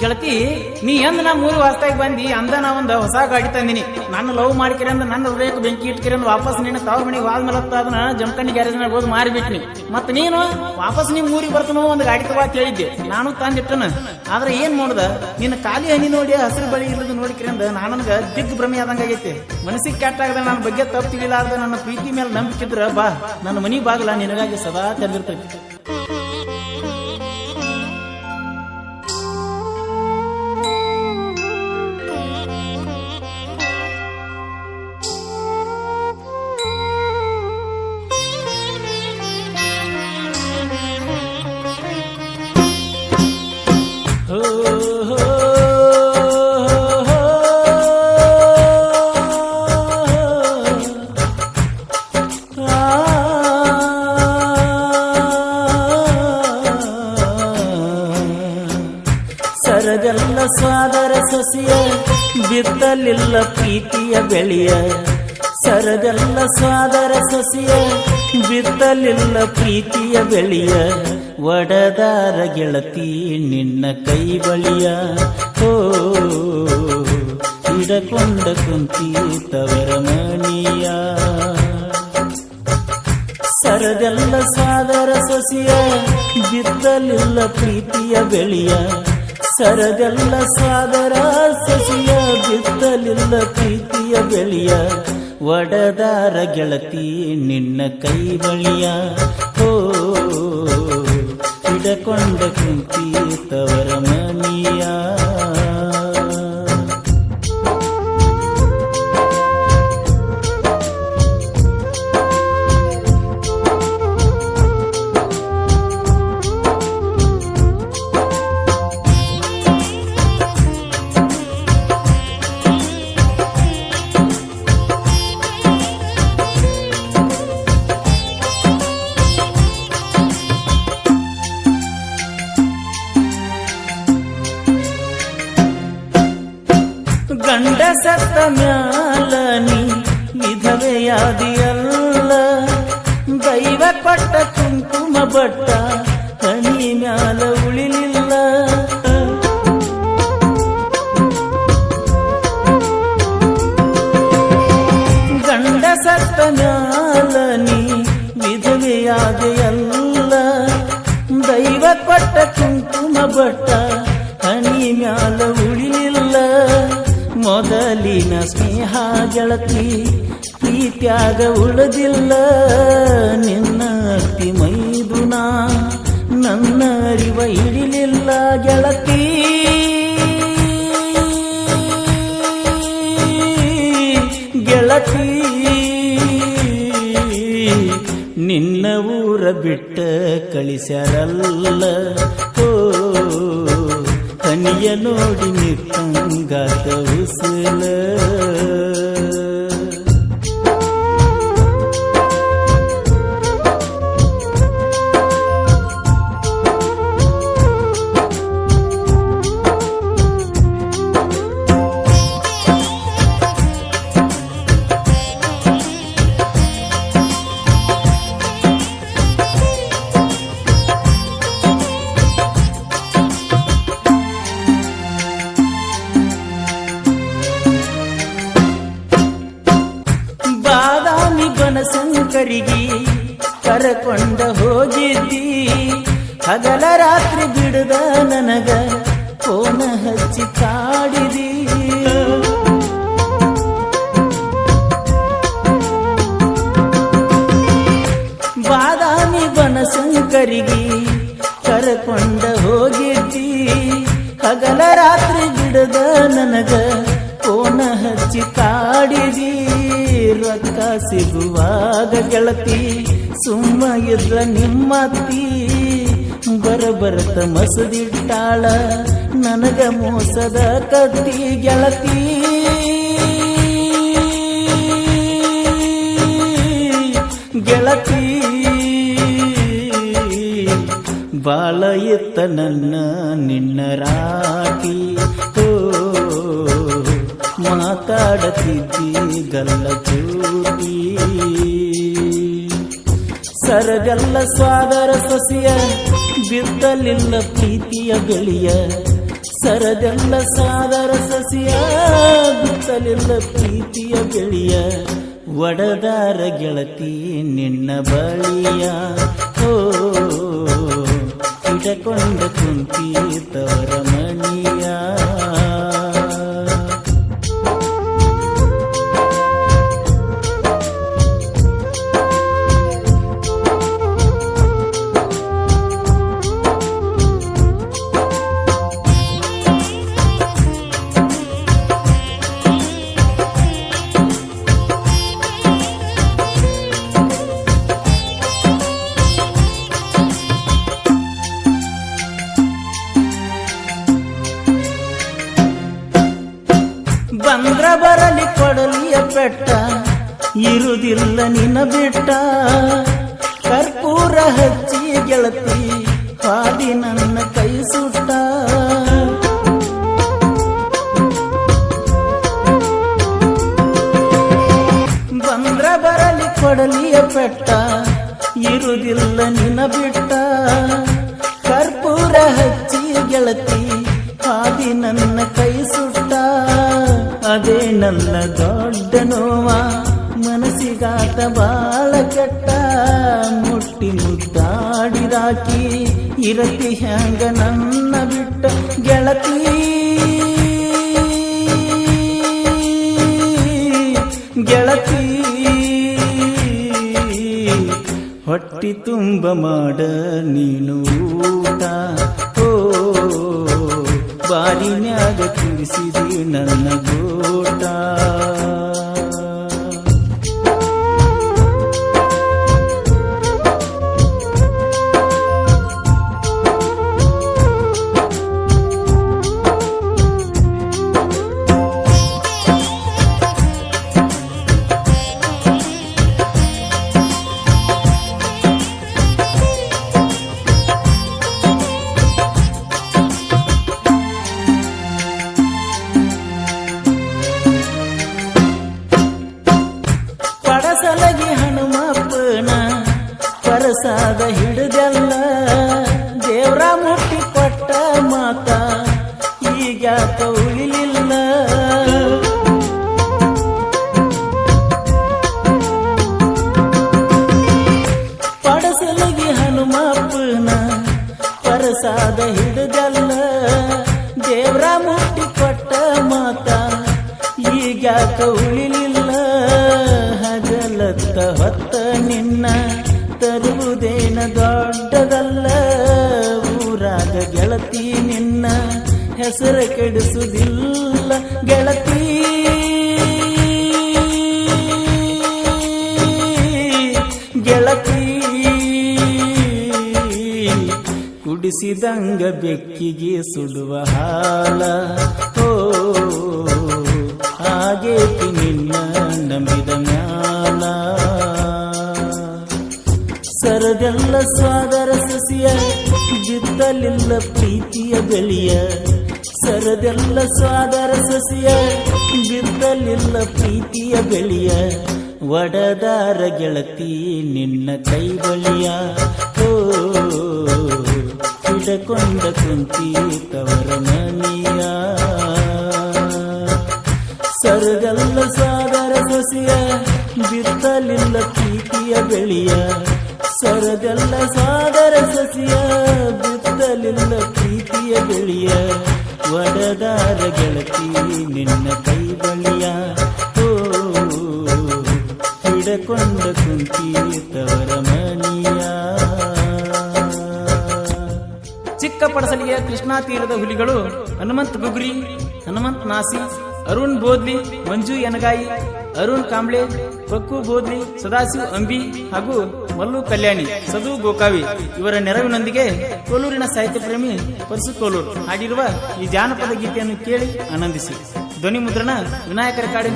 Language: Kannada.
ಗೆಳತಿ, ನೀ ಎಂದ ನಾ ಮೂರು ವಾಸ್ತಾಗಿ ಬಂದಿ, ಅಂದ ನಾ ಒಂದ್ ಹೊಸ ಗಾಡಿ ತಂದಿನಿ. ನನ್ನ ಲವ್ ಮಾಡ್ಕಿರ ಅಂದ ನನ್ನ ಹೃದಯಕ್ಕೆ ಬೆಂಕಿ ಇಟ್ಕಿರ ವಾಪಸ್ ನಿನ್ನ ತವ್ರ ಮನೆಗೆ ಹೋದ್ಮೇಲೆ ಅದನ್ನ ಜಮಖಂಡಿ ಗ್ಯಾರೇಜ್ ನಾಗ ಹೋದ್ ಮಾರಿಬಿಟ್ನಿ ಮತ್ ನೀನು ವಾಪಸ್ ನಿಮ್ ಊರಿಗೆ ಬರ್ತನೋ ಒಂದ್ ಗಾಡಿ ತಗೋ ಅಂತ ಹೇಳಿದ್ದೆ. ನಾನು ತಂದಿಟ್ಟನ. ಆದ್ರೆ ಏನ್ ಮಾಡುದ? ನಿನ್ನ ಖಾಲಿ ಹನಿ ನೋಡಿ ಹಸಿರು ಬಳಿ ಇಲ್ಲದ ನೋಡಿಕ್ರಿ ಅಂದ ನಾನಂಗ ದಿಗ್ ಭ್ರಮೆ ಆದಂಗ ಆಗೈತೆ. ಮನಸ್ಸಿಗೆ ಕೆಟ್ಟಾಗದ ನನ್ನ ಬಗ್ಗೆ ತಪ್ಪು ತಿಳಿಲಾರ್ದ ನನ್ನ ಪ್ರೀತಿ ಮೇಲೆ ನಂಬಿಕಿದ್ರ ಬಾ. ನನ್ನ ಮನಿ ಬಾಗಿಲ ನಿನಗಾಗಿ ಸದಾ ತೆರೆದಿರ್ತೈತಿ. ಸರಗಲ್ಲ ಸಾದರ ಸಸಿಯ, ಬಿತ್ತಲಿಲ್ಲ ಪ್ರೀತಿಯ ಬೆಳೆಯ. ಸರಗಲ್ಲ ಸಾದರ ಸಸಿಯ, ಬಿತ್ತಲಿಲ್ಲ ಪ್ರೀತಿಯ ಬೆಳೆಯ. ಒಡದಾರ ಗೆಳತಿ ನಿನ್ನ ಕೈ ಬಳಿಯ. ಹೋ ಇಡಕೊಂಡ ಕುಂತಿ ತವರ ಮಣಿಯ. ಸರಗಲ್ಲ ಸಾದರ ಸೊಸಿಯ, ಬಿದ್ದಲಿಲ್ಲ ಪ್ರೀತಿಯ ಬೆಳೆಯ. ಸರದೆಲ್ಲ ಸಾದರ ಸೊಸಿಯ, ಬಿದ್ದಲಿಲ್ಲ ಪ್ರೀತಿಯ ಬೆಳೆಯ. ಒಡದಾರ ಗೆಳತಿ ನಿನ್ನ ಕೈ ಬಳಿಯ. ಹೋ, ಹಿಡಕೊಂಡ ಕುಂತಿ ತವರ ಮನಿಯ. ವಿಧವೆಯಾದಿಯಲ್ಲ ದೈವ ಕೊಟ್ಟ ಕುಂಕುಮ ಬಟ್ಟ ಹಣಿ ಮ್ಯಾಲ ಉಳಿಲಿಲ್ಲ. ಗಂಡ ಸತ್ತ ಮ್ಯಾಲ ನೀ ವಿಧವೆಯಾದೆಯಲ್ಲ ದೈವ ಕೊಟ್ಟ ಕುಂಕುಮ ಬಟ್ಟ ಹಣಿ ಮ್ಯಾಲ ಉಳಿಲಿಲ್ಲ. ಮೊದಲಿನ ಸ್ನೇಹ ಗೆಳತಿ ಪ್ರೀತ್ಯಾಗ ಉಳದಿಲ್ಲ. ನಿನ್ನ ಅತಿ ಮೈದುನಾ ನನ್ನ ಅರಿವ ಇಳಿಲಿಲ್ಲ ಗೆಳತಿ ಗೆಳತಿ, ನಿನ್ನ ಊರ ಬಿಟ್ಟ ಕಳಿಸ್ಯಾರಲ್ಲ. ಓ, ಕನಿಯ ನೋಡಿ ನಿತ್ತಂಗಾತ ಉಸಲ. ಬನಶಂಕರಿಗೆ ಕರಕೊಂಡ ಹೋಗಿದ್ದಿ. ಹಗಲ ರಾತ್ರಿ ಬಿಡದ ನನಗ ಕೋನ ಹಚ್ಚಿ ಕಾಡಿದಿ. ಬಾದಾಮಿ ಬನಸಂಕರಿಗಿ ಕರಕೊಂಡ ಹೋಗಿದ್ದಿ. ಹಗಲ ರಾತ್ರಿ ಬಿಡದ ನನಗ ಕೋನ ಹಚ್ಚಿ ಕಾಡಿದಿ. ರೊಕ್ಕ ಸಿಗುವಾಗ ಗೆಳತಿ, ಸುಮ್ಮ ಇದ್ರ ನಿಮ್ಮತ್ತಿ ಬರಬರತ ಮಸದಿಟ್ಟಾಳ ನನಗ ಮೋಸದ ಕತ್ತಿ ಗೆಳತಿ. ಗೆಳತಿ, ಬಾಳ ಎತ್ತ ನನ್ನ ನಿನ್ನ ರಾಟಿ ಮಾತಾಡತಿದ್ದಿ ಗಲ್ಲ ಜೋಡಿ. ಸರಗಲ್ಲ ಸ್ವಾಗರ ಸಸಿಯ, ಬಿದ್ದಲಿಲ್ಲ ಪ್ರೀತಿಯ ಗಳಿಯ ಸರದೆಲ್ಲ ಸಾದರ ಸಸಿಯ, ಬಿತ್ತಲಿಲ್ಲ ಪ್ರೀತಿಯ ಗಳಿಯ ಒಡದಾರ ಗೆಳತಿ ನಿನ್ನ ಬಳಿಯ. ಓ ಇಡಕೊಂಡ ಕುಂತಿ ತವರ ಮನಿಯ ಇರುವುದಿಲ್ಲ ನಿನ್ನ ಬಿಟ್ಟ. ಕರ್ಪೂರ ಹಚ್ಚಿ ಗೆಳತಿ, ಹಾದಿ ನನ್ನ ಕೈ ಸುಟ್ಟ. ಬಂದ್ರ ಬರಲಿ ಕೊಡಲಿಯ ಪೆಟ್ಟ ಇರುವುದಿಲ್ಲ ನಿನ್ನ ಬಿಟ್ಟ. ಕರ್ಪೂರ ಹಚ್ಚಿ ಗೆಳತಿ, ಹಾದಿ ನನ್ನ ಕೈ ಸುಟ್ಟ. ಅದೇ ನನ್ನ ದೊಡ್ಡ ನೋವ. ಮನಸ್ಸಿಗಾತ ಬಾಳ ಕೆಟ್ಟ ಮುಟ್ಟಿ ಮುದ್ದಾಡಿದಾಕಿ ಇರತಿ ಹ್ಯಾಂಗ ನನ್ನ ಬಿಟ್ಟ ಗೆಳತಿ. ಗೆಳತಿ. ಹೊಟ್ಟಿ ತುಂಬ ಮಾಡ ನೀನು ಊಟ. ಓ ಬಾರಿನ್ಯಾಗ ತಿಳಿಸಿದಿ ನನ್ನ ಗೋಟ. ಈಗ್ಯಾಕ ಉಳಿಲಿಲ್ಲ? ಪಡಸಲಿಗೆ ಹನುಮಪ್ಪನ ಪರಸಾದ ಹಿಡಿದಲ್ಲ. ದೇವ್ರ ಮುಟ್ಟಿ ಕೊಟ್ಟ ಮಾತ ಈಗ್ಯಾಕ ಉಳಿಲಿಲ್ಲ? ಹೆಸರ ಕೆಡಿಸುವುದಿಲ್ಲ ಗೆಳತಿ. ಗೆಳತಿ, ಕುಡಿಸಿದಂಗ ಬೆಕ್ಕಿಗೆ ಸುಡುವ ಹಾಲ. ಓ ಹಾಗೆ ನಿನ್ನ ನಂಬಿದ ಮ್ಯಾಲ ಸರದೆಲ್ಲ ಸ್ವಾದರ ಸಸಿಯ ಜಿತ್ತಲಿಲ್ಲ ಪ್ರೀತಿಯ ಬೆಳೆಯ ಸರದೆಲ್ಲ ಸ್ವಾದರ ಸಸಿಯ, ಬಿದ್ದಲಿಲ್ಲ ಪ್ರೀತಿಯ ಬೆಳೆಯ ಒಡದಾರ ಗೆಳತಿ ನಿನ್ನ ಕೈ ಬಳಿಯ ಓ ಕಿಡಕೊಂಡ ಕುಂತಿ ತವರ ಮನಿಯ. ಸರಗಲ್ಲ ಸಾದರ ಸಸಿಯ, ಬಿತ್ತಲಿಲ್ಲ ಪ್ರೀತಿಯ ಬೆಳೆಯ. ಸರಗಲ್ಲ ಸಾದರ ಸಸಿಯ, ಬಿತ್ತಲಿಲ್ಲ ಪ್ರೀತಿಯ ಬೆಳೆಯ. ಒಡದಾರ ಗೆಳತಿ, ನಿನ್ನ ಕೈ ಬಳಿಯ ಹಿಡಕೊಂಡ ಕುಂತಿ ತವರ ಚಿಕ್ಕ ಪಡಸಲಿಯ ಕೃಷ್ಣಾ ತೀರದ ಹುಲಿಗಳು, ಹನುಮಂತ್ ಗುಗ್ರಿ, ಹನುಮಂತ್ ನಾಸಿ, ಅರುಣ್ ಬೋದ್ಲಿ, ಮಂಜು ಎನಗಾಯಿ, ಅರುಣ್ ಕಾಂಬ್ಳೆ ಪಕ್ಕು ಬೋದ್ಲಿ, ಸದಾಶಿವ್ ಅಂಬಿ ಹಾಗೂ ಮಲ್ಲು ಕಲ್ಯಾಣಿ, ಸದು ಗೋಕಾವಿ ಇವರ ನೆರವಿನೊಂದಿಗೆ ಕೋಲೂರಿನ ಸಾಹಿತ್ಯ ಪ್ರೇಮಿ ಪರಸು ಕೋಲೂರು ಹಾಡಿರುವ ಈ ಜಾನಪದ ಗೀತೆಯನ್ನು ಕೇಳಿ ಆನಂದಿಸಿ. ಧ್ವನಿ ಮುದ್ರಣ ವಿನಾಯಕರ ಕಾಡಿ